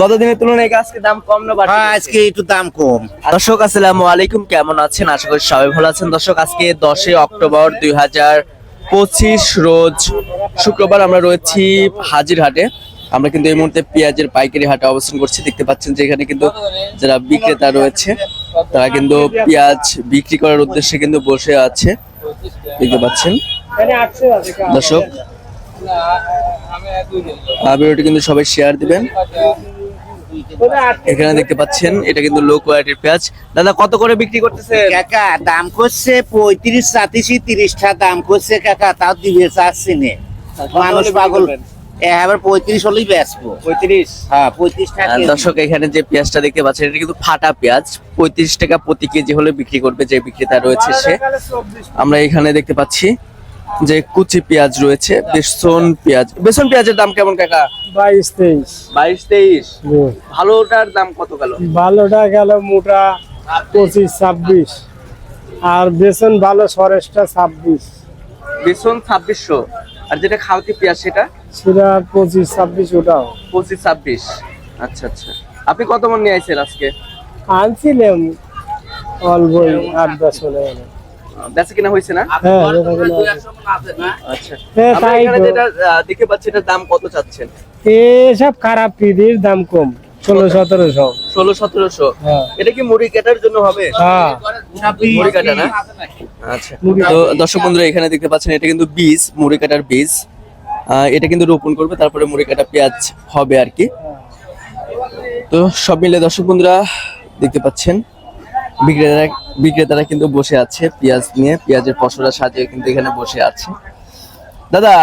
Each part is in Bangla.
গত দিনের তুলনায় আজকে দাম কম না বাড়তি হ্যাঁ আজকে একটু দাম কম। দর্শক আসসালামু আলাইকুম। কেমন আছেন? আশা করি সবাই ভালো আছেন। দর্শক আজকে দশই অক্টোবর দুই হাজার পঁচিশ রোজ শুক্রবার আমরা রয়েছি হাজিরহাটে। আমরা কিন্তু এই মুহূর্তে পেঁয়াজের পাইকারি হাটে অবস্থান করছি। দেখতে পাচ্ছেন যে এখানে কিন্তু যারা বিক্রেতা রয়েছে তারা কিন্তু পেঁয়াজ বিক্রি করার উদ্দেশ্যে কিন্তু বসে আছে। দেখতে পাচ্ছেন। দর্শক ভিডিওটি কিন্তু সবাই শেয়ার দিবেন। এখানে দেখতে পাচ্ছেন এটা কিন্তু লো কোয়ালিটির পেঁয়াজ। দাদা কত করে বিক্রি করতেছে কাকা দাম করছে পঁয়ত্রিশ সাতিশি তিরিশটা দাম করছে কাকা তাও দিবে চাচ্ছি নে। মানুষ পাগল। হ্যাঁ। দর্শক এখানে যে পেঁয়াজটা দেখতে পাচ্ছেন এটা কিন্তু ফাটা পেঁয়াজ। পঁয়ত্রিশ টাকা প্রতি কেজি হলে বিক্রি করবে যে বিক্রেতা রয়েছে সে। আমরা এখানে দেখতে পাচ্ছি যে কুচি পেঁয়াজ রয়েছে বেসন পেঁয়াজ। বেসন পেঁয়াজের দাম কেমন কাকা? বাইশ তেইশ। বাইশ তেইশ? ভালোটার দাম কত গেল? ভালোটা গেল মোটা পঁচিশ ছাব্বিশ। আর বেসন ভালো সরেসটা ছাব্বিশ। বেসন ছাব্বিশশো। আর যেটা খাওয়াতি পেঁয়াজ সেটা? সেটা পঁচিশ ছাব্বিশ ওটাও। পঁচিশ ছাব্বিশ। আচ্ছা আচ্ছা। আপনি কত মন নিয়ে আইছেন আজকে? আনছিলাম অল্পই আট দশ গেলো। বেচা কিনা হয়েছে না? হ্যাঁ। আচ্ছা। হ্যাঁ, আমরা তাই এখানে যেটা দেখতে পাচ্ছি এটার দাম কত চাচ্ছেন? এসব খারাপ পিদির দাম কম ষোলো সতেরোশো। ষোলো সতেরোশো। হ্যাঁ। এটা কি মুড়ি কাটার জন্য হবে? হ্যাঁ। মুড়ি কাটা না? আচ্ছা। তো দর্শক বন্ধুরা এখানে দেখতে পাচ্ছেন এটা কিন্তু বীজ মুড়ি কাটার বীজ। আহ, এটা কিন্তু রোপণ করবে তারপরে মুড়ি কাটা পেঁয়াজ হবে আর কি। তো সব মিলে দর্শক বন্ধুরা দেখতে পাচ্ছেন বিক্রেতারা বিক্রেতারা কিন্তু বসে আছে পেঁয়াজ নিয়ে। পেঁয়াজের পসরা সাজিয়ে কিন্তু এখানে বসে আছে। দাদা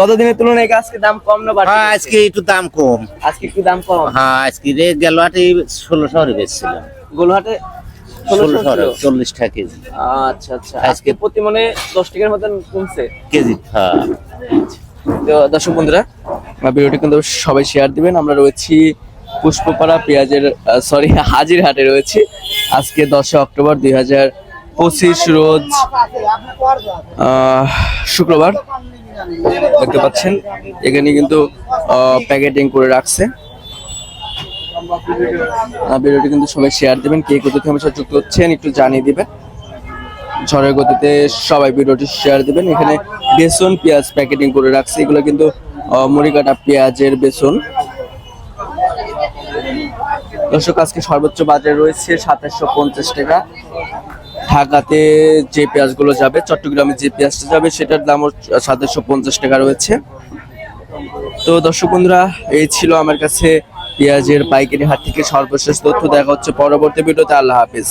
গত দিনের তুলনায় আজকে দাম কম না বাড়তি? হ্যাঁ আজকে একটু দাম কম। আজকে একটু দাম কম? হ্যাঁ আজকে রে গেল হাটে ষোলোশো হরে বেচছিলাম। গোলহাটে চল্লিশ টাকা কেজি। আচ্ছা আচ্ছা। আজকে প্রতি মনে দশ টাকার মতন কমছে। কেজি হ্যাঁ। তো দর্শক বন্ধুরা ভিডিওটি কিন্তু সবাই শেয়ার দিবেন। আমরা রয়েছি পুষ্পপাড়া পেঁয়াজের সরি হাজির হাটে রয়েছি। আজকে দশই অক্টোবর দুই হাজার পঁচিশ রোজ শুক্রবার। দেখতে পাচ্ছেন, এখানে কিন্তু প্যাকেটিং করে রাখছে। ভিডিওটি কিন্তু সবাই শেয়ার দিবেন, কে কোথা থেকে যুক্ত হচ্ছেন, একটু জানিয়ে দিবেন। ঝড়ের গতিতে সবাই ভিডিওটি শেয়ার দিবেন। এখানে বেসন পেঁয়াজ প্যাকেটিং করে রাখছে। এগুলো কিন্তু মুড়ি কাটা পেঁয়াজের বেসন। দর্শক, আজকে সর্বোচ্চ বাজার রয়েছে সাতাশশো পঞ্চাশ টাকা। ঢাকাতে যে পেঁয়াজগুলো যাবে, চট্টগ্রামে যে পেঁয়াজটা যাবে, সেটার দামও সাতাশশো পঞ্চাশ টাকা রয়েছে। তো দর্শক বন্ধুরা, এই ছিল আমার কাছে পেঁয়াজের পাইকারি হাট থেকে সর্বশেষ তথ্য। দেখা হচ্ছে পরবর্তী ভিডিওতে। আল্লাহ হাফিজ।